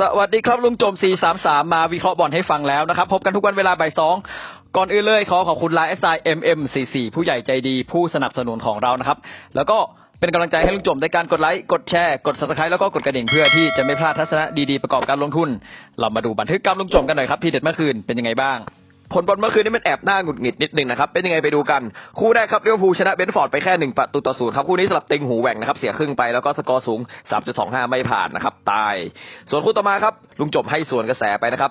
สวัสดีครับลุงโจม 433 มาวิเคราะห์บอลให้ฟังแล้วนะครับ พบกันทุกวันเวลาบ่ายสองก่อนอื่นเลยขอขอบคุณไลน์ SI MM44 ผู้ใหญ่ใจดีผู้สนับสนุนของเรานะครับ แล้วก็เป็นกำลังใจให้ลุงโจมในการกดไลค์ กดแชร์ กด subscribe แล้วก็กดกระดิ่งเพื่อที่จะไม่พลาดทัศนะดีๆประกอบการลงทุน เรามาดูบันทึกการลุงโจมกันหน่อยครับ ที่เด็ดเมื่อคืนเป็นยังไงบ้าง ผลบอลเมื่อคืนนี้มันแอบหน้าหงุดหงิดนิดนึงนะครับ เป็นยังไงไปดูกัน คู่แรกครับเลี้ยวภูลชนะเบนฟอร์ดไปแค่หนึ่งประตูต่อศูนย์ครับ คู่นี้สลับติงหูแหว่งนะครับ เสียครึ่งไปแล้วก็สกอร์สูง 3.25 ไม่ผ่านนะครับ ตาย ส่วนคู่ต่อมาครับ ลุงจบให้ส่วนกระแสไปนะครับ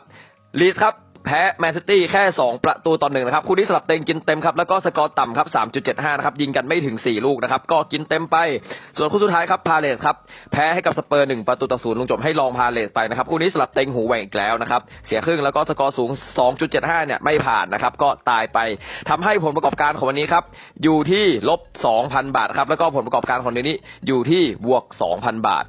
ลีสครับ แพ้แมนซิตี้แค่ 2 ประตูต่อหนึ่งนะครับ คู่นี้สลับเต็งกินเต็มครับ แล้วก็สกอร์ต่ำครับ 3.75 นะครับ ยิงกันไม่ถึง 4 ลูกนะครับ ก็กินเต็มไป ส่วนคู่สุดท้ายครับ พาเลสครับ แพ้ให้กับสเปอร์ 1 ประตูต่อศูนย์ลงจบให้ลองพาเลสไปนะครับ คู่นี้สลับเต็งหูแหว่งอีกแล้วนะครับ เสียครึ่งแล้วก็สกอร์สูง 2.75 เนี่ยไม่ผ่านนะครับ ก็ตายไปทำให้ผลประกอบการของวันนี้ครับ อยู่ที่ลบ 2,000 บาทครับ แล้วก็ผลประกอบการของเดือนนี้อยู่ที่บวก 2,000 บาท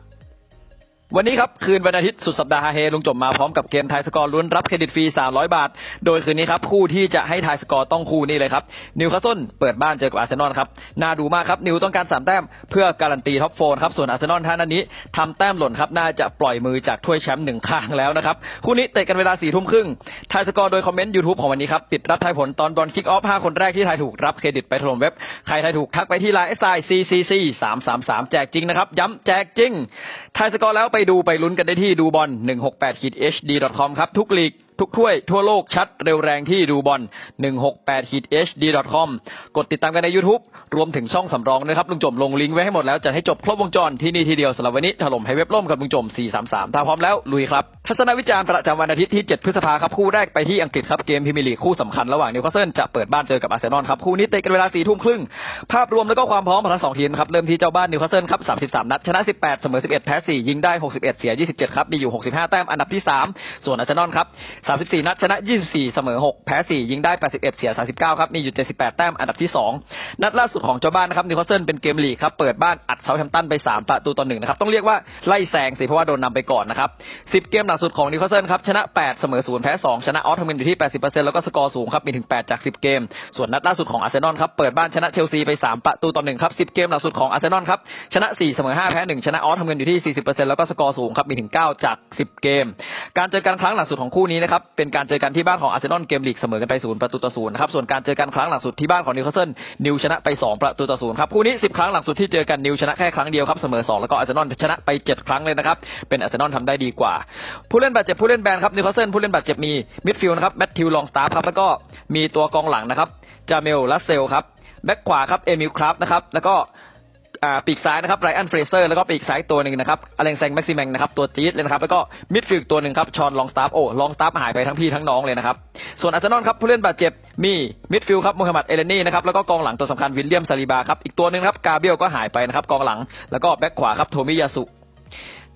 วันนี้ครับ คืนวันอาทิตย์สุดสัปดาห์เฮลุงจบมาพร้อมกับเกมทายสกอร์ลุ้นรับเครดิตฟรี 300 บาท โดยคืนนี้ครับ คู่ที่จะให้ทายสกอร์ต้องคู่นี้เลยครับ นิวคาสเซิลเปิดบ้านเจอกับอาร์เซนอลครับ น่าดูมากครับ นิวต้องการ 3 แต้มเพื่อการันตีท็อปโฟนครับ ส่วนอาร์เซนอลท่านั้นนี้ทำแต้มหล่นครับ น่าจะปล่อยมือจากถ้วยแชมป์หนึ่งข้างแล้วนะครับ คู่นี้เตะกันเวลา4ทุ่มครึ่งทายสกอร์โดยคอมเมนต์ยูทูบของวันนี้ครับปิดรับทายผลตอนบอลคิกออฟ5คนแรกที่ทายถูกรับเครดิตไปถล่มเว็บใครทายถูกทักไปที่ไลน์ SI CCC 333แจกจริงนะครับย้ำแจกจริง ทายสกอร์แล้วไปดูไปลุ้นกันได้ที่ดูบอล168 hd com ครับ ทุกลีก ทุกถ้วยทั่วโลกชัดเร็วแรงที่ดูบอล168 hd com กดติดตามกันใน YouTube รวมถึงช่องสำรองนะครับลุงจมลงลิงก์ไว้ให้หมดแล้วจะให้จบครบวงจรที่นี่ทีเดียวสำหรับวันนี้ถล่มให้เว็บล่มกับลุงจม 433 ถ้าพร้อมแล้วลุยครับทัศนวิจารณ์ประจำวันอาทิตย์ที่ 7 พฤษภาครับคู่แรกไปที่อังกฤษครับเกมพรีเมียร์ลีกคู่สำคัญระหว่างนิวคาสเซิลจะเปิดบ้านเจอกับอาร์เซนอลครับคู่นี้เตะกันเวลา4ทุ่มครึ่งภาพรวมแล้วก็ความพร้อมของทั้งสองทีมครับเริ่มที่เจ้าบ้านนิวคาสเซิลครับ33 นัดชนะ 18 เสมอ 11 แพ้ 4 ยิงได้ 61 เสีย 27 ครับมีอยู่ 65 แต้มอันดับที่ 3 ส่วนอาร์เซนอลครับ34 นัดชนะ 24 เสมอ 6 แพ้ 4 ยิงได้ 81 เสีย 39 ครับ มีอยู่ 78 แต้มอันดับที่ 2 นัดล่าสุดของเจ้าบ้านนะครับนิวคาสเซิลเป็นเกมลีกครับเปิดบ้านอัดเซาท์แฮมป์ตันไป 3 ประตูต่อหนึ่งนะครับต้องเรียกว่าไล่แซงสิเพราะว่าโดนนำไปก่อนนะครับ 10 เกมหลังสุดของนิวคาสเซิลครับชนะ 8 เสมอ 0 แพ้ 2 ชนะออสทมินอยู่ที่ 80%แล้วก็สกอร์สูงครับมีถึง 8 จาก 10 เกม ส่วนนัดล่าสุดของอาร์เซนอลครับเปิดบ้านชนะเชลซีไป 3 ประตูต่อหนึ่งครับ10 เกมหลังสุดของอาร์เซนอลครับชนะ 4 เสมอ 5 แพ้ 1 ชนะออสทมินอยู่ที่ 40%แล้วก็สกอร์สูงครับมีถึง 9 จาก 10 เกม การเจอกันครั้งหลังสุดของคู่นี้นะครับเป็นการเจอกันที่บ้านของอาร์เซนอลเกมลีกเสมอกันไป0ประตูต่อ0นะครับ ส่วนการเจอกันครั้งหลังสุดที่บ้านของนิวคาสเซิลนิวชนะไป 2 ประตูต่อ0ครับ คู่นี้ 10 ครั้งหลังสุดที่เจอกันนิวชนะแค่ครั้งเดียวครับ เสมอ 2 แล้วก็อาร์เซนอลชนะไป 7 ครั้งเลยนะครับ เป็นอาร์เซนอลทำได้ดีกว่า ผู้เล่นบาดเจ็บผู้เล่นแบนครับนิวคาสเซิลผู้เล่นบาดเจ็บมีมิดฟิลด์นะครับแมตติวลองสตาร์ครับแล้วก็มีตัวกองหลังนะครับจาเมลลัสเซลครับแบ็คขวาครับเอมิลคราฟนะครับแล้วก็ ปีกซ้ายนะครับไรอันเฟรเซอร์แล้วก็ปีกซ้ายตัวหนึ่งนะครับอเลงแซงแม็กซิแมงนะครับตัวจี๊ดเลยนะครับแล้วก็มิดฟิลด์ตัวหนึ่งครับชอนลองสตาร์โอ้ลองสตาร์หายไปทั้งพี่ทั้งน้องเลยนะครับส่วนอาร์เซนอลครับผู้เล่นบาดเจ็บมีมิดฟิลด์ครับมูฮัมหมัดเอเลนี่นะครับแล้วก็กองหลังตัวสำคัญวิลเลียมซาลิบาครับอีกตัวหนึ่งครับกาเบียลก็หายไปนะครับกองหลัง แล้วก็แบ็คขวาครับโทมิยาสุ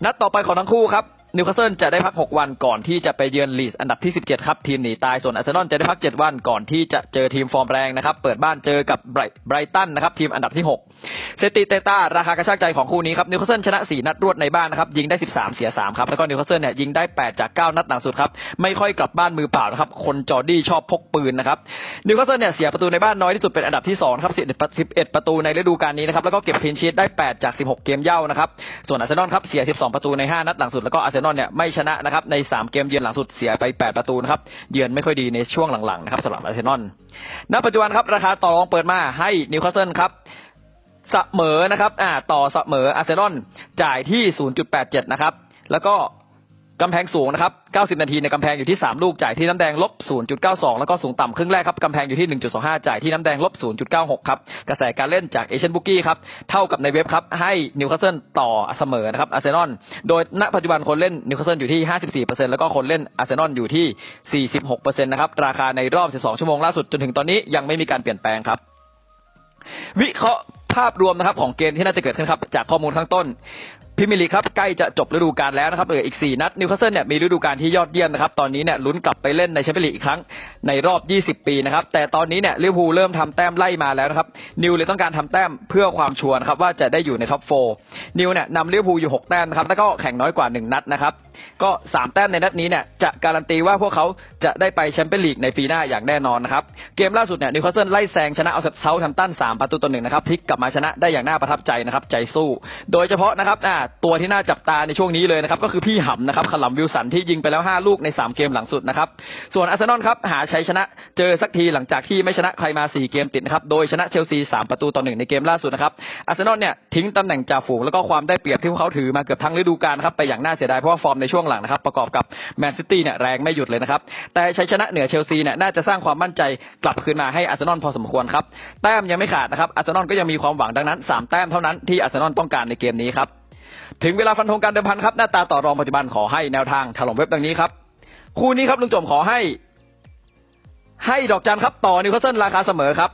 นัดต่อไปของทั้งคู่ครับ นิวคาสเซิลจะได้พัก 6 วันก่อนที่จะไปเยือนลีสอันดับที่ 17 ครับทีมหนีตายส่วนอาร์เซนอลจะได้พัก 7 วันก่อนที่จะเจอทีมฟอร์มแรงนะครับ เปิดบ้านเจอกับไบรตันนะครับทีมอันดับที่ 6 เซติเตต้าราคากระชากใจของคู่นี้ครับนิวคาสเซิลชนะ 4 นัดรวดในบ้านนะครับยิงได้ 13 เสีย 3 ครับแล้วก็นิวคาสเซิลเนี่ยยิงได้ 8 จาก 9 นัดหลังสุดครับไม่ค่อยกลับบ้านมือเปล่านะครับคนจอร์ดี้ชอบพกปืนนะครับนิวคาสเซิลเนี่ยเสียประตูในบ้านน้อยที่สุดเป็นอันดับที่2ครับ11 ประตูในฤดูกาลนี้นะครับแล้วก็เก็บคลีนชีตได้ 8 จาก 16 เกมเย่านะครับส่วนอาร์เซนอลครับเสีย 12 ประตูใน 5 นัดหลังสุดแล้วก็อาร์เซนอลเนี่ยไม่ชนะนะครับใน 3 เกมเยือนหลังสุดเสียไป 8 ประตูนะครับเยือนไม่ค่อยดีในช่วงหลังๆนะครับสำหรับอาร์เซนอลณปัจจุบันครับราคาต่อรองเปิดมาให้นิวคาสเซิลครับเสมอนะครับอ่าต่อเสมออาร์เซนอลจ่ายที่ 0.87 นะครับ แล้วก็ กำแพงสูงนะครับ 90 นาทีในกำแพงอยู่ที่ 3 ลูก จ่ายที่น้ำแดงลบ 0.92 แล้วก็สูงต่ำครึ่งแรกครับ กำแพงอยู่ที่ 1.25 จ่ายที่น้ำแดงลบ 0.96 ครับ กระแสการเล่นจากเอเชียนบุกี้ครับ เท่ากับในเว็บครับ ให้นิวคาสเซิลต่อเสมอนะครับอาร์เซนอล โดยณปัจจุบันคนเล่นนิวคาสเซิลอยู่ที่ 54%แล้วก็คนเล่นอาร์เซนอลอยู่ที่ 46%นะครับ ราคาในรอบ 12 ชั่วโมงล่าสุดจนถึงตอนนี้ยังไม่มีการเปลี่ยนแปลงครับ วิเคราะห์ภาพรวมนะครับของเกมที่น่าจะเกิดขึ้นครับจากข้อมูลข้างต้น พรีเมียร์ลีครับใกล้จะจบฤดูกาลแล้วนะครับเหลืออีก 4 นัดนิวคาสเซิลเนี่ยมีฤดูกาลที่ยอดเยี่ยมนะครับตอนนี้เนี่ยลุ้นกลับไปเล่นในแชมเปี้ยนลีกอีกครั้งในรอบ 20 ปีนะครับแต่ตอนนี้เนี่ยลิเวอร์พูลเริ่มทำแต้มไล่มาแล้วนะครับนิวเลยต้องการทำแต้มเพื่อความชัวร์นะครับว่าจะได้อยู่ในท็อปโฟนิวเนี่ยนำลิเวอร์พูลอยู่ 6 แต้มนะครับแล้วก็แข่งน้อยกว่า 1 นัดนะครับก็ 3 แต้มในนัดนี้เนี่ยจะการันตีว่าพวกเขาจะได้ไปแชมเปี้ยนลีกในปีหน้าอย่างแน่นอนนะครับเกมล่าสุดเนี่ยนิวคาสเซิลไล่แซงชนะเอาเซาท์แฮมตัน3ประตูต่อหนึ่งนะครับพลิกกลับมาชนะได้อย่างน่าประทับใจนะครับใจสู้ โดยเฉพาะนะครับอ่าตัวที่น่าจับตาในช่วงนี้เลยนะครับก็คือพี่หำนะครับคลัมวิลสันที่ยิงไปแล้ว 5 ลูกใน 3 เกมหลังสุดนะครับส่วนอาร์เซนอลครับหาชัยชนะเจอสักทีหลังจากที่ไม่ชนะใครมา 4 เกมติดนะครับโดยชนะเชลซี 3 ประตูต่อหนึ่งในเกมล่าสุดนะครับอาร์เซนอลเนี่ยทิ้งตำแหน่งจ่าฝูงแล้วก็ความได้เปรียบที่พวกเขาถือมาเกือบทั้งฤดูกาลครับไปอย่างน่าเสียดายเพราะว่าฟอร์มในช่วงหลังนะครับประกอบกับแมนซิตี้เนี่ยแรงไม่หยุดเลยนะครับแต่ชัยชนะเหนือเชลซีเนี่ยน่าจะสร้างความมั่นใจกลับคืนมาให้อาร์เซนอลพอสมควรครับแต้มยังไม่ขาดนะครับอาร์เซนอลก็ยังมีความหวังดังนั้นสามแต้มเท่านั้นที่อาร์เซนอลต้องการในเกมนี้ครับ ถึงเวลาฟันธงการเดิมพันครับ หน้าตาต่อรองปัจจุบันขอให้แนวทางถล่มเว็บดังนี้ครับ คู่นี้ครับลุงจมขอให้ ให้ดอกจันครับต่อนิวคาสเซิลราคาเสมอครับ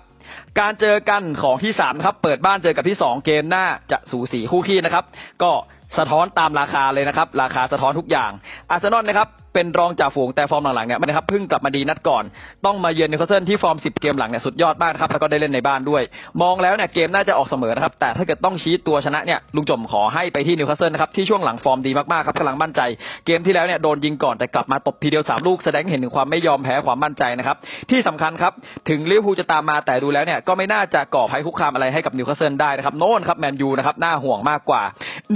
การเจอกันของที่สามครับ เปิดบ้านเจอกับที่สองเกมหน้าจะสูสีคู่ขี้นะครับ ก็สะท้อนตามราคาเลยนะครับ ราคาสะท้อนทุกอย่างอาร์เซนอลนะครับ เป็นรองจ่าฝูงแต่ฟอร์มหลังๆเนี่ยไม่นะครับเพิ่งกลับมาดีนัดก่อน ต้องมาเยือนนิวคาสเซิลที่ฟอร์ม 10 เกมหลังเนี่ยสุดยอดมากครับแล้วก็ได้เล่นในบ้านด้วย มองแล้วเนี่ยเกมน่าจะออกเสมอนะครับแต่ถ้าเกิดต้องชี้ตัวชนะเนี่ยลุงจมขอให้ไปที่นิวคาสเซิลนะครับที่ช่วงหลังฟอร์มดีมากๆครับกำลังมั่นใจ เกมที่แล้วเนี่ยโดนยิงก่อนแต่กลับมาตบทีเดียวสามลูกแสดงเห็นถึงความไม่ยอมแพ้ความมั่นใจนะครับที่สำคัญครับถึงลิเวอร์พูลจะตามมาแต่ดูแล้วเนี่ยก็ไม่น่าจะก่อภัยคุกคามอะไรให้กับนิวคาสเซิลได้นะครับโน่นครับแมนยูนะครับน่าห่วงมากกว่า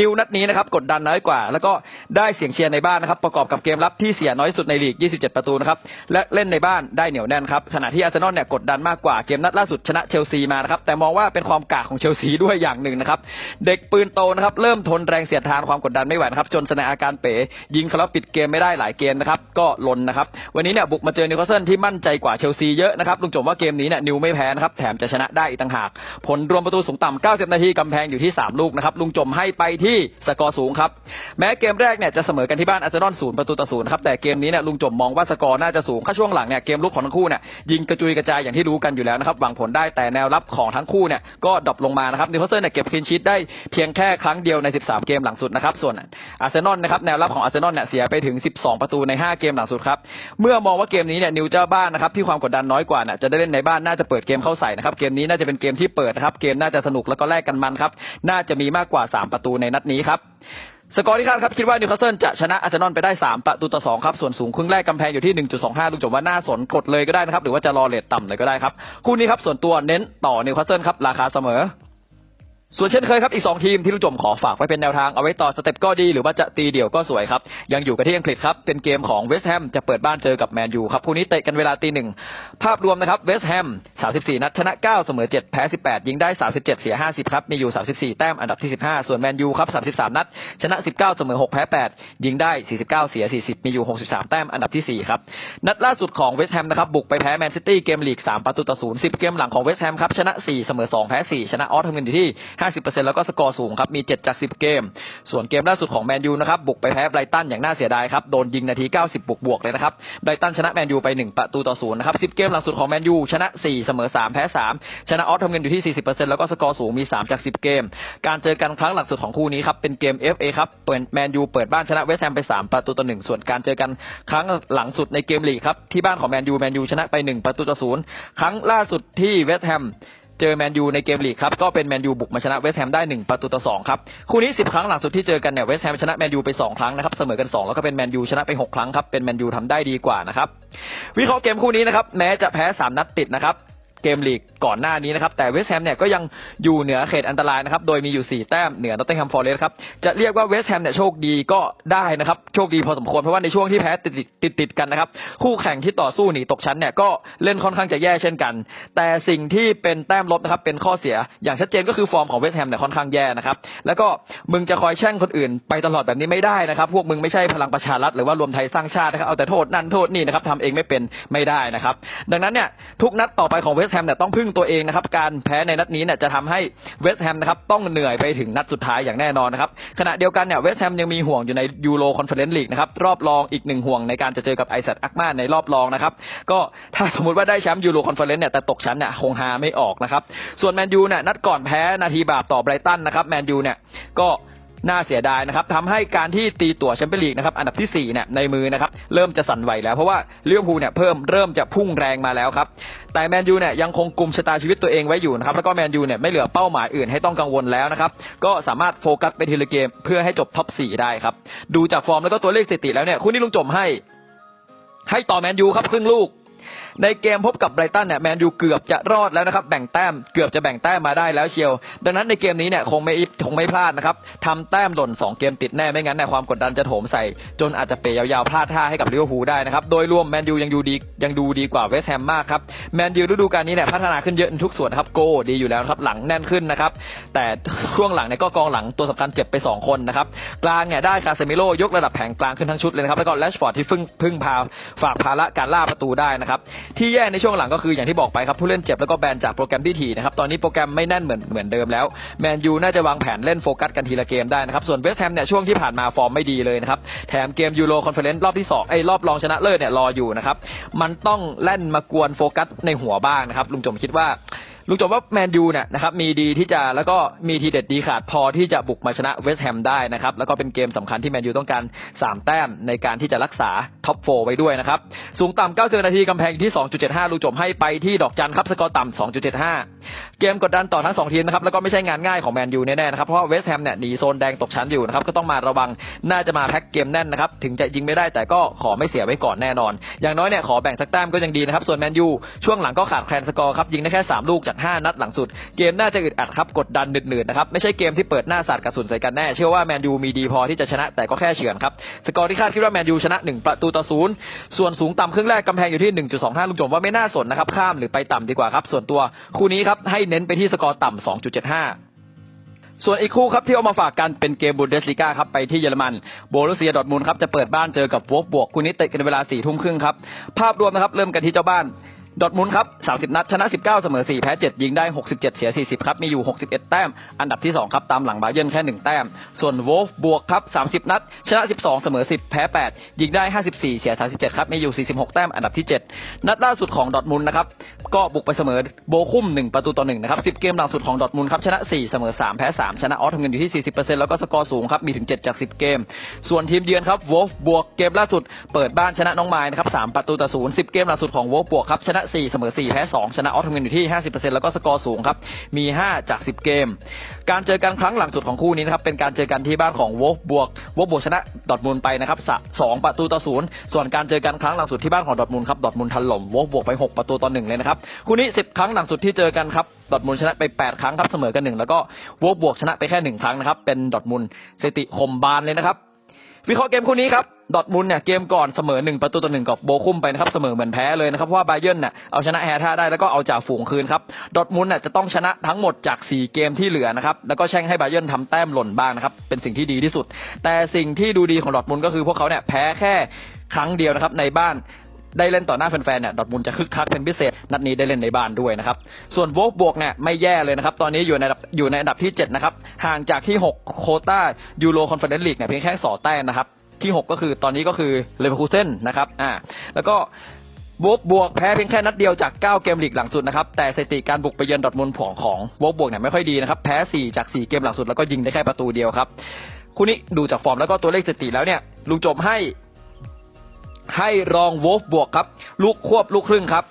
นิวนัดนี้นะครับกดดันน้อยกว่า แล้วก็ได้เสียงเชียร์ในบ้านนะครับประกอบกับเกมรับที่ที่เสียน้อยสุดในลีก 27 ประตูนะครับ และเล่นในบ้านได้เหนียวแน่นครับ ขณะที่อาร์เซนอลเนี่ยกดดันมากกว่า เกมนัดล่าสุดชนะเชลซีมานะครับ แต่มองว่าเป็นความกากของเชลซีด้วยอย่างหนึ่งนะครับ เด็กปืนโตนะครับ เริ่มทนแรงเสียดทานความกดดันไม่ไหวนะครับ จนแสดงอาการเป๋ ยิงเขาแล้วปิดเกมไม่ได้หลายเกมนะครับ ก็ลนนะครับ วันนี้เนี่ยบุกมาเจอนิวคาสเซิลที่มั่นใจกว่าเชลซีเยอะนะครับ ลุงจมว่าเกมนี้เนี่ยนิวไม่แพ้นะครับ แถมจะชนะได้อีกต่างหาก ผลรวมประตูสูงต่ำ 90 นาทีกำแพงอยู่ที่ 3 ลูกนะครับ ลุงจมให้ไปที่สกอร์สูงครับ แม้เกมแรกเนี่ยจะเสมอกันที่บ้านอาร์เซนอลศูนย์ประตูต่อศูนย์นะครับแต่เกมนี้เนี่ยลุงจมมองว่าสกอร์น่าจะสูงข้าช่วงหลังเนี่ยเกมลุกของทั้งคู่เนี่ยยิงกระจุยกระจายอย่างที่รู้กันอยู่แล้วนะครับหวังผลได้แต่แนวรับของทั้งคู่เนี่ยก็ดรอปลงมานะครับนิวคาสเซิลเนี่ยเก็บคลีนชีตได้เพียงแค่ครั้งเดียวใน 13 เกมหลังสุดนะครับส่วนอาร์เซนอลนะครับแนวรับของอาร์เซนอลเนี่ยเสียไปถึง 12 ประตูใน 5 เกมหลังสุดครับเมื่อมองว่าเกมนี้เนี่ยนิวเจ้าบ้านนะครับที่ความกดดันน้อยกว่าเนี่ยจะได้เล่นในบ้านน่าจะเปิดเกมเข้าใส่นะครับเกมนี้น่าจะเป็นเกมที่เปิดนะครับเกมน่าจะสนุกแล้วก็แลกกันมันครับน่าจะมีมากกว่า 3 ประตูในนัดนี้ครับ สกอร์ที่คาดครับคิดว่านิวคาสเซิลจะชนะอาร์เซนอลไปได้ 3 ประตูต่อ 2 ครับ ส่วนสูงครึ่งแรกกำแพงอยู่ที่ 1.25ลุงจบว่าน่าสนกดเลยก็ได้นะครับ หรือว่าจะรอเลทต่ำเลยก็ได้ครับ คู่นี้ครับส่วนตัวเน้นต่อนิวคาสเซิลครับราคาเสมอ ส่วนเช่นเคยครับอีก 2 ทีมที่ลุจมขอฝากไว้เป็นแนวทางเอาไว้ต่อสเต็ปก็ดี หรือว่าจะตีเดี่ยวก็สวยครับ ยังอยู่กันที่อังกฤษครับ เป็นเกมของเวสต์แฮมจะเปิดบ้านเจอกับแมนยูครับคู่นี้เตะกันเวลาตีหนึ่งภาพรวมนะครับเวสต์แฮม 34 นัดชนะ 9 เสมอ 7 แพ้ 18 ยิงได้ 37 เสีย 50 ครับ มีอยู่ 34 แต้มอันดับที่ 15 ส่วนแมนยูครับ 33 นัด ชนะ 19 เสมอ 6 แพ้ 8 ยิงได้ 49 เสีย 40 มีอยู่ 63 แต้มอันดับที่ 4 ครับนัดล่าสุดของเวสต์แฮมนะครับบุกไปแพ้แมนซิตี้เกมลีก 3 ประตูต่อ0 10 เกมหลังของเวสต์แฮมครับชนะ 4 เสมอ 2 แพ้ 4 ชนะออสทำเงินอยู่ที่50%แล้วก็สกอร์สูงครับมี 7 จาก 10 เกม ส่วนเกมล่าสุดของแมนยูนะครับบุกไปแพ้ไบรตันอย่างน่าเสียดายครับโดนยิงนาที 90 บวกบวกเลยนะครับไบรตันชนะแมนยูไป 1 ประตูต่อ0นะครับ10 เกมหลังสุดของแมนยูชนะ 4 เสมอ 3 แพ้ 3 ชนะออสทำเงินอยู่ที่ 40%แล้วก็สกอร์สูงมี 3 จาก 10 เกม การเจอกันครั้งหลังสุดของคู่นี้ครับเป็นเกม FA ครับเปิดแมนยูเปิดบ้านชนะเวสต์แฮมไป 3 ประตูต่อ1ส่วนการเจอกันครั้งหลังสุดในเกมลีกครับที่บ้านของแมนยูแมนยูชนะไป 1 ประตูต่อ0ครั้งล่าสุดที่เวสต์แฮม เจอแมนยูในเกมลีกครับก็เป็นแมนยูบุกมาชนะเวสต์แฮมได้ 1 ประตูต่อ2ครับคู่นี้ 10 ครั้งหลังสุดที่เจอกันเนี่ยเวสต์แฮมชนะแมนยูไป 2 ครั้งนะครับเสมอกัน 2 แล้วก็เป็นแมนยูชนะไป 6 ครั้งครับเป็นแมนยูทำได้ดีกว่านะครับวิเคราะห์เกมคู่นี้นะครับแม้จะแพ้ 3 นัดติดนะครับ เกมลีกก่อนหน้านี้นะครับ แต่เวสต์แฮมเนี่ยก็ยังอยู่เหนือเขตอันตรายนะครับ โดยมีอยู่ 4 แต้มเหนือนอตติงแฮมฟอร์เรสต์ครับ จะเรียกว่าเวสต์แฮมเนี่ยโชคดีก็ได้นะครับ โชคดีพอสมควร เพราะว่าในช่วงที่แพ้ติดติดติดกันนะครับ คู่แข่งที่ต่อสู้หนีตกชั้นเนี่ยก็เล่นค่อนข้างจะแย่เช่นกัน แต่สิ่งที่เป็นแต้มลบนะครับเป็นข้อเสียอย่างชัดเจนก็คือฟอร์มของเวสต์แฮมเนี่ยค่อนข้างแย่นะครับแล้วก็มึงจะคอยแช่งคนอื่น ไปตลอดแบบนี้ไม่ได้นะครับพวกมึงไม่ใช่พลังประชารัฐหรือว่ารวมไทยสร้างชาตินะครับเอาแต่โทษนั่นโทษนี่นะครับทำเองไม่เป็นไม่ได้นะครับดังนั้นเนี่ยทุกนัดต่อไปของเวสต์มเนี่ยต้องพึ่งตัวเองนะครับการแพ้ในนัดนี้เนี่ยจะทำให้เวสต์แฮมนะครับต้องเหนื่อยไปถึงนัดสุดท้ายอย่างแน่นอนนะครับขณะเดียวกันเนี่ยเวสต์แฮมยังมีห่วงอยู่ในยูโรคอนเฟอเรนซ์ลีกนะครับรอบรองอีกหนึ่งห่วงในการจะเจอกับไอแซดอักมาในรอบรองนะครับก็ถ้าสมมติว่าได้แชมป์ยูโรคอนเฟอเรนซ์เนี่ยแต่ตกชั้นเนี่ยคงหาไม่ออกนะครับส่วนแมนยูเนี่ยนัดก่อนแพ้นาทีบาปต่อไบรตันนะครับแมนยูเนี่ยก็ น่าเสียดายนะครับทำให้การที่ตีตั๋วแชมเปี้ยนลีกนะครับอันดับที่4เนี่ยในมือนะครับเริ่มจะสั่นไหวแล้วเพราะว่าลิเวอร์พูลเนี่ยเพิ่มเริ่มจะพุ่งแรงมาแล้วครับแต่แมนยูเนี่ยยังคงกลุ่มชะตาชีวิตตัวเองไว้อยู่นะครับแล้วก็แมนยูเนี่ยไม่เหลือเป้าหมายอื่นให้ต้องกังวลแล้วนะครับก็สามารถโฟกัสไปทีละเกมเพื่อให้จบท็อป4ได้ครับดูจากฟอร์มแล้วก็ตัวเลขสถิติแล้วเนี่ยคู่นี้ลุงจมให้ ให้ต่อแมนยูครับครึ่งลูก ในเกมพบกับไบรตันเนี่ยแมนยูเกือบจะรอดแล้วนะครับแบ่งแต้มเกือบจะแบ่งแต้มมาได้แล้วเชียว ดังนั้นในเกมนี้เนี่ยคงไม่คงไม่พลาดนะครับทำแต้มหล่น 2 เกมติดแน่ไม่งั้นเนี่ยความกดดันจะโถมใส่ จนอาจจะเปยยาวๆพลาดท่าให้กับลิเวอร์พูลได้นะครับโดยรวมแมนยูยังดูดียังดูดีกว่าเวสต์แฮมมากครับแมนยูฤดูกาลนี้เนี่ยพัฒนาขึ้นเยอะทุกส่วนครับโกดีอยู่แล้วครับหลังแน่นขึ้นนะครับแต่ช่วงหลังเนี่ยก็กองหลังตัวสำคัญเจ็บไปสองคนนะครับกลางเนี่ยได้คาเซมิโลยกระดับแผงกลางขึ้นทั้งชุดเลยนะครับแล้วก็แลชฟอร์ดที่พึ่งพึ่งพาฝากภาระการล่าประตูได้นะครับที่แย่ในช่วงหลังก็คืออย่างที่บอกไปครับผู้เล่นเจ็บแล้วก็แบนจากโปรแกรมที่ถี่นะครับตอนนี้โปรแกรมไม่แน่นเหมือนเหมือนเดิมแล้วแมนยูน่าจะวางแผนเล่นโฟกัสกันทีละเกมได้นะครับส่วนเวสต์แฮมเนี่ยช่วงที่ผ่านมาฟอร์มไม่ดีเลยนะครับแถมเกมยูโรคอนเฟอเรนซ์รอบที่สองไอ้รอบรองชนะเลิศเนี่ยรออยู่นะครับมันต้องเล่นมากวนโฟกัสในหัวบ้างนะครับลุงจมคิดว่า ลุงจบว่าแมนยูเนี่ยนะครับมีดีที่จะแล้วก็มีทีเด็ดดีขาดพอที่จะบุกมาชนะเวสต์แฮมได้นะครับแล้วก็เป็นเกมสำคัญที่แมนยูต้องการ 3 แต้มในการที่จะรักษาท็อปโฟไว้ด้วยนะครับสูงต่ำ90นาทีกำแพงอยู่ที่ 2.75 ลุงจบให้ไปที่ดอกจันครับสกอร์ต่ำ2.75 เกมกดดันต่อทั้ง 2 ทีมนะครับแล้วก็ไม่ใช่งานง่ายของแมนยูแน่ๆนะครับเพราะเวสต์แฮมเนี่ยหนีโซนแดงตกชั้นอยู่นะครับก็ต้องมาระวังน่าจะมาแพ็คเกมแน่นนะครับถึงจะยิงไม่ได้แต่ก็ขอไม่เสียไว้ก่อนแน่นอน อย่างน้อยเนี่ยขอแบ่งสักแต้มก็ยังดีนะครับส่วนแมนยูช่วงหลังก็ขาดแคลนสกอร์ครับยิงได้แค่ 3 ลูกจาก5นัดหลังสุด เกมน่าจะอึดอัดครับกดดันหนืดๆนะครับไม่ใช่เกมที่เปิดหน้าสาดกระสุนใส่กันแน่เชื่อว่าแมนยูมีดีพอที่จะชนะแต่ก็แค่เฉือนครับสกอร์ที่คาดคิดว่าแมนยูชนะ1ประตูต่อศูนย์ส่วนสูงต่ำครึ่งแรกกำแพงอยู่ที่ 1.25ลุงจมว่าไม่น่าสนนะครับข้ามหรือไปต่ำดีกว่าครับส่วนตัวคู่นี้ครับให้เน้นไปที่สกอร์ต่ำ2.75ส่วนอีกคู่ครับที่เอามาฝากกันเป็นเกมบุนเดสลิก้าครับไปที่เยอรมันโบรุเซียดอทมุนด์ครับจะเปิดบ้านเจอกับวอฟบวกคู่นี้เตะกันเวลา4ทุ่มครึ่งครับภาพรวมนะครับเริ่มกันที่เจ้าบ้าน ดอทมุนครับ30 นัด ชนะ 19 เสมอ 4 แพ้ 7 ยิงได้ 67 เสีย 40 ครับ มีอยู่ 61 แต้ม อันดับที่ 2 ครับ ตามหลังบาเยิร์นแค่ 1 แต้ม ส่วนโวอฟบวกครับ 30 นัด ชนะ 12 เสมอ 10 แพ้ 8 ยิงได้ 54 เสีย 37 ครับ มีอยู่ 46 แต้ม อันดับที่ 7 นัดล่าสุดของดอทมุนนะครับ ก็บุกไปเสมอโบคุ้ม 1 ประตูต่อ 1 นะครับ 10 เกมหลังสุดของดอทมุนครับ ชนะ 4 เสมอ 3 แพ้ 3 ชนะออสทำเงินอยู่ที่ 40%แล้วก็สกอร์สูงครับ มีถึง 7 จาก 10 เกม ส่วนทีมเยือนครับโวอฟบวกเกมล่าสุด เปิดบ้านชนะน้องไม้นะครับ3ประตูต่อ0 10 เกมหลังสุดของโวอฟบวกครับชนะ4เสมอ4แพ้2ชนะออสทำเงินอยู่ที่50%แล้วก็สกอร์สูงครับมี5จาก10เกม การเจอกันครั้งหลังสุดของคู่นี้นะครับเป็นการเจอกันที่บ้านของวอฟบวกวอฟบวกชนะดอทมุนด์ไปนะครับสองประตูต่อศูนย์ส่วนการเจอกันครั้งหลังสุดที่บ้านของดอทมุนด์ครับดอทมุนด์ถล่มวอฟบวกไป6ประตูต่อหนึ่งเลยนะครับคู่นี้10ครั้งหลังสุดที่เจอกันครับดอทมุนด์ชนะไป 8 ครั้งครับเสมอกันหนึ่งแล้วก็วอฟบวกชนะไปแค่หนึ่งครั้งนะครับเป็นดอทมุนด์สถิติคมบานเลยนะครับ วิเคราะห์เกมคู่นี้ครับ ดอทมุนเนี่ยเกมก่อนเสมอหนึ่งประตูต่อหนึ่งกับโบคุมไปนะครับเสมอเหมือนแพ้เลยนะครับเพราะว่าไบเยิร์นเนี่ยเอาชนะแฮท่าได้แล้วก็เอาจ่าฝูงคืนครับดอทมุนเนี่ยจะต้องชนะทั้งหมดจาก 4 เกมที่เหลือนะครับแล้วก็แช่งให้ไบเยิร์นทำแต้มหล่นบ้างนะครับเป็นสิ่งที่ดีที่สุด แต่สิ่งที่ดูดีของดอทมุนก็คือพวกเขาเนี่ยแพ้แค่ครั้งเดียวนะครับในบ้าน ได้เล่นต่อหน้าแฟนๆเนี่ยดอทมุนจะคึกคักเป็นพิเศษ นัดนี้ได้เล่นในบ้านด้วยนะครับ ส่วนโวฟบวกเนี่ยไม่แย่เลยนะครับ ตอนนี้อยู่ในอันดับอยู่ในอันดับที่ 7 นะครับ ห่างจากที่ 6 โคต้ายูโรคอนเฟอเรนซ์ลีกเนี่ยเพียงแค่สอแต้มนะครับ ที่ 6 ก็คือตอนนี้ก็คือเลเวอร์คูเซนนะครับอ่าแล้วก็โวฟบวกแพ้เพียงแค่นัดเดียวจาก 9 เกมลีกหลังสุดนะครับแต่สถิติการบุกไปเยือนดอทมุนด์ของของโวฟบวกเนี่ยไม่ค่อยดีนะครับแพ้ 4 จาก 4 เกมหลังสุดแล้วก็ยิงได้แค่ประตูเดียวครับคู่นี้ดูจากฟอร์มแล้วก็ตัวเลขสถิติแล้วเนี่ยลุงจบให้ ให้รองโวฟบวกครับ ลูกควบลูกครึ่งครับ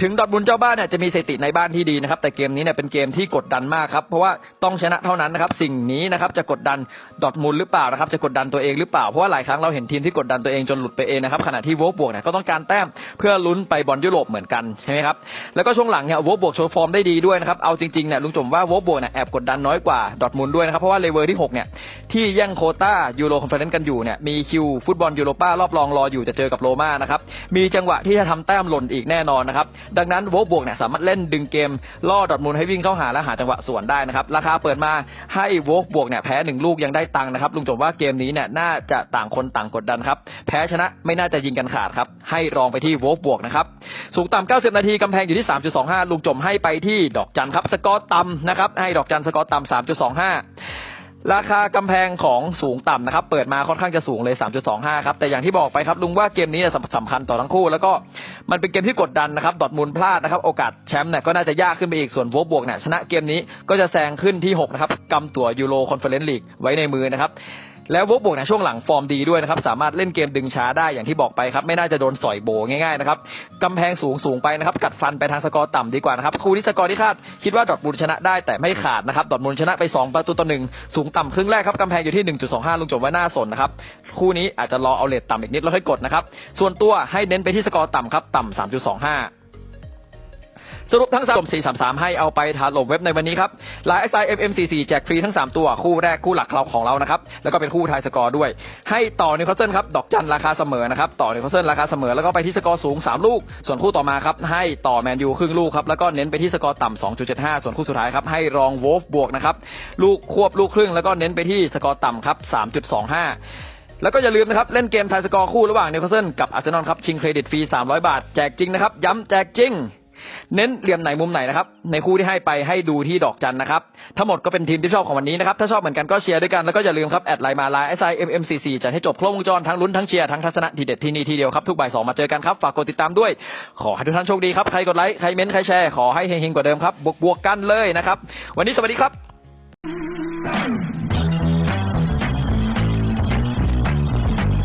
ถึงดอทมุนด์เจ้าบ้านเนี่ยจะมีสถิติในบ้านที่ดีนะครับ แต่เกมนี้เนี่ยเป็นเกมที่กดดันมากครับ เพราะว่าต้องชนะเท่านั้นนะครับ สิ่งนี้นะครับจะกดดันดอทมุนด์หรือเปล่านะครับ จะกดดันตัวเองหรือเปล่า เพราะว่าหลายครั้งเราเห็นทีมที่กดดันตัวเองจนหลุดไปเองนะครับ ขณะที่โวฟบวกเนี่ยก็ต้องการแต้มเพื่อลุ้นไปบอลยุโรปเหมือนกันใช่ไหมครับ แล้วก็ช่วงหลังเนี่ยโวฟบวกโชว์ฟอร์มได้ดีด้วยนะครับ เอาจริงๆเนี่ยลุงจมว่าโวฟบวกเนี่ยแอบกดดันน้อยกว่าดอทมุนด์ด้วยนะครับ เพราะว่าเลเวอร์ที่หกเนี่ยที่แย่งโคต้ายูโรคอนเฟอเรนซ์กันอยู่เนี่ยมีคิวฟุตบอลยูโรป้ารอบรองรออยู่จะเจอกับโรม่านะครับมีจังหวะที่จะทำแต้มหล่นอีกแน่นอนนะครับดังนั้นโวบวกเนี่ยสามารถเล่นดึงเกมล่อดอทมุนด์ให้วิ่งเข้าหาและหาจังหวะสวนได้นะครับราคาเปิดมาให้โวบวกเนี่ยแพ้หนึ่งลูกยังได้ตังค์นะครับลุงจมว่าเกมนี้เนี่ยน่าจะต่างคนต่างกดดันครับแพ้ชนะไม่น่าจะยิงกันขาดครับให้รองไปที่โวบวกนะครับสูงต่ำ90 นาทีกำแพงอยู่ที่ 3.25 ลุงจมให้ไปที่ดอกจันครับสกอร์ต่ำนะครับให้ดอกจันสกอร์ต่ำ3.25 ราคากำแพงของสูงต่ำนะครับ เปิดมาค่อนข้างจะสูงเลย 3.25 ครับ แต่อย่างที่บอกไปครับลุงว่าเกมนี้สำคัญต่อทั้งคู่ แล้วก็มันเป็นเกมที่กดดันนะครับ ดอทมูลพลาดนะครับ โอกาสแชมป์เนี่ยก็น่าจะยากขึ้นไปอีก ส่วนโวบวกเนี่ยชนะเกมนี้ก็จะแซงขึ้นที่ 6 นะครับกำตั๋วยูโรคอนเฟอเรนซ์ลีกไว้ในมือนะครับ แล้ววกบวกในช่วงหลังฟอร์มดีด้วยนะครับสามารถเล่นเกมดึงช้าได้อย่างที่บอกไปครับไม่น่าจะโดนสอยโบง่ายๆนะครับกำแพงสูงสูงไปนะครับกัดฟันไปทางสกอร์ต่ำดีกว่านะครับคู่นี้สกอร์ที่คาดคิดว่าดอร์ทมุนด์ชนะได้แต่ไม่ขาดนะครับดอร์ทมุนด์ชนะไป 2 ประตูต่อหนึ่งสูงต่ำครึ่งแรกครับกำแพงอยู่ที่ 1.25 ลุงจบว่าน่าสนนะครับคู่นี้อาจจะรอเอาเลทต่ำอีกนิดแล้วค่อยกดนะครับส่วนตัวให้เน้นไปที่สกอร์ต่ำครับต่ำ3.25 สรุปทั้ง3 4 3 3ให้เอาไปถล่มเว็บในวันนี้ครับไลน์ SI MM44 แจกฟรีทั้ง 3 ตัวคู่แรกคู่หลักเราของเรานะครับ แล้วก็เป็นคู่ทายสกอร์ด้วย ให้ต่อนิวคาสเซิลครับ ดอกจันราคาเสมอนะครับ ต่อนิวคาสเซิลราคาเสมอแล้วก็ไปที่สกอร์สูง 3 ลูก ส่วนคู่ต่อมาครับ ให้ต่อแมนยูครึ่งลูกครับ แล้วก็เน้นไปที่สกอร์ต่ำ2.75 ส่วนคู่สุดท้ายครับ ให้รองโวลฟบวกนะครับลูกควบลูกครึ่งแล้วก็เน้นไปที่สกอร์ต่ำครับ3.25แล้วก็อย่าลืมนะครับ เล่นเกมทายสกอร์คู่ระหว่างนิวคาสเซิลกับอาร์เซนอลครับ ชิงเครดิตฟรี 300 บาท แจกจริงนะครับ ย้ำแจกจริง เน้นเหลี่ยมไหนมุมไหนนะครับ ในคู่ที่ให้ไปให้ดูที่ดอกจันนะครับ ทั้งหมดก็เป็นทีมที่ชอบของวันนี้นะครับ ถ้าชอบเหมือนกันก็เชียร์ด้วยกัน แล้วก็อย่าลืมครับ แอดไลน์มาไลน์ SI MMCC จัดให้จบครบวงจรทั้งลุ้นทั้งเชียร์ทั้งทัศนะทีเด็ดที่นี่ทีเดียวครับ ทุกบ่ายสองมาเจอกันครับ ฝากกดติดตามด้วย ขอให้ทุกท่านโชคดีครับ ใครกดไลค์ ใครเม้นต์ใครแชร์ ขอให้เฮงๆกว่าเดิมครับ บวกๆกันเลยนะครับ วันนี้สวัสดีครับ